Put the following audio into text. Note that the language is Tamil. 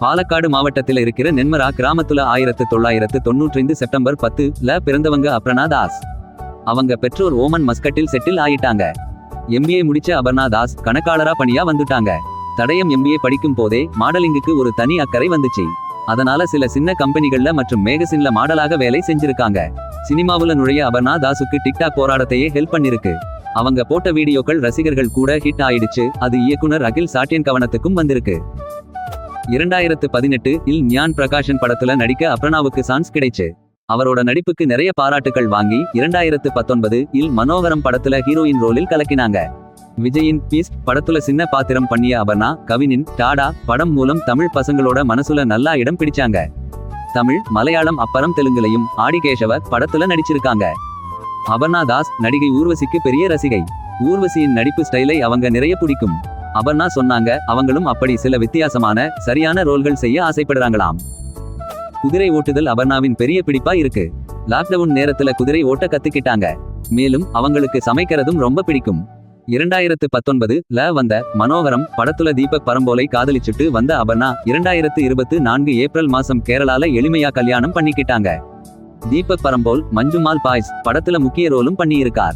பாலக்காடு மாவட்டத்தில் இருக்கிற நென்மரா கிராமத்துல ஆயிரத்து தொள்ளாயிரத்து தொண்ணூற்றைந்து செப்டம்பர் பத்து ல பிறந்தவங்க அபர்ணா தாஸ். அவங்க பெற்றோர் ஓமன் மஸ்கட்டில் செட்டில் ஆயிட்டாங்க. எம்பிஏ முடிச்ச அபர்ணா தாஸ் கணக்காளரா பணியா வந்துட்டாங்க. தடயம் எம்பிஏ படிக்கும் போதே மாடலிங்குக்கு ஒரு தனி அக்கறை வந்துச்சு. அதனால சில சின்ன கம்பெனிகள்ல மற்றும் மேகசின்ல மாடலாக வேலை செஞ்சிருக்காங்க. சினிமாவுல நுழைய அபர்ணா தாசுக்கு டிக்டாக் போராட்டத்தையே ஹெல்ப் பண்ணிருக்கு. அவங்க போட்ட வீடியோக்கள் ரசிகர்கள் கூட ஹிட் ஆயிடுச்சு. அது இயக்குனர் அகில் சாட்டியன் கவனத்துக்கும் வந்திருக்கு. இரண்டாயிரத்து பதினெட்டு இல் ஞான் பிரகாஷன் படத்துல நடிக்க அப்ரணாவுக்கு சான்ஸ் கிடைச்சு. அவரோட நடிப்புக்கு நிறைய பாராட்டுகள் வாங்கி இரண்டாயிரத்து பத்தொன்பது இல் மனோகரம் படத்துல ஹீரோயின் ரோலில் கலக்கினாங்க. விஜயின் பீஸ் படத்துல சின்ன பாத்திரம் பண்ணிய அபர்ணா கவினின் டாடா படம் மூலம் தமிழ் பசங்களோட மனசுல நல்லா இடம் பிடிச்சாங்க. தமிழ் மலையாளம் அப்பறம் தெலுங்குலையும் ஆடிகேஷவ படத்துல நடிச்சிருக்காங்க. அபர்ணா தாஸ் நடிகை ஊர்வசிக்கு பெரிய ரசிகை. ஊர்வசியின் நடிப்பு ஸ்டைலை அவங்க நிறைய பிடிக்கும். அபர்ணா சொன்னாங்க அவங்களும் அப்படி சில வித்தியாசமான சரியான ரோல்கள் செய்ய ஆசைப்படுறாங்களாம். குதிரை ஓட்டுதல் அபர்ணாவின் பெரிய பிடிப்பா இருக்கு. லாக்டவுன் நேரத்துல குதிரை ஓட்ட கத்துக்கிட்டாங்க. மேலும் அவங்களுக்கு சமைக்கிறதும் ரொம்ப பிடிக்கும். இரண்டாயிரத்து பத்தொன்பது ல வந்த மனோகரம் படத்துல தீபக் பரம்போலை காதலிச்சுட்டு வந்த அபர்ணா இரண்டாயிரத்து இருபத்து நான்கு ஏப்ரல் மாசம் கேரளால எளிமையா கல்யாணம் பண்ணிக்கிட்டாங்க. தீபக் பரம்போல் மஞ்சுமால் பாய்ஸ் படத்துல முக்கிய ரோலும் பண்ணியிருக்கார்.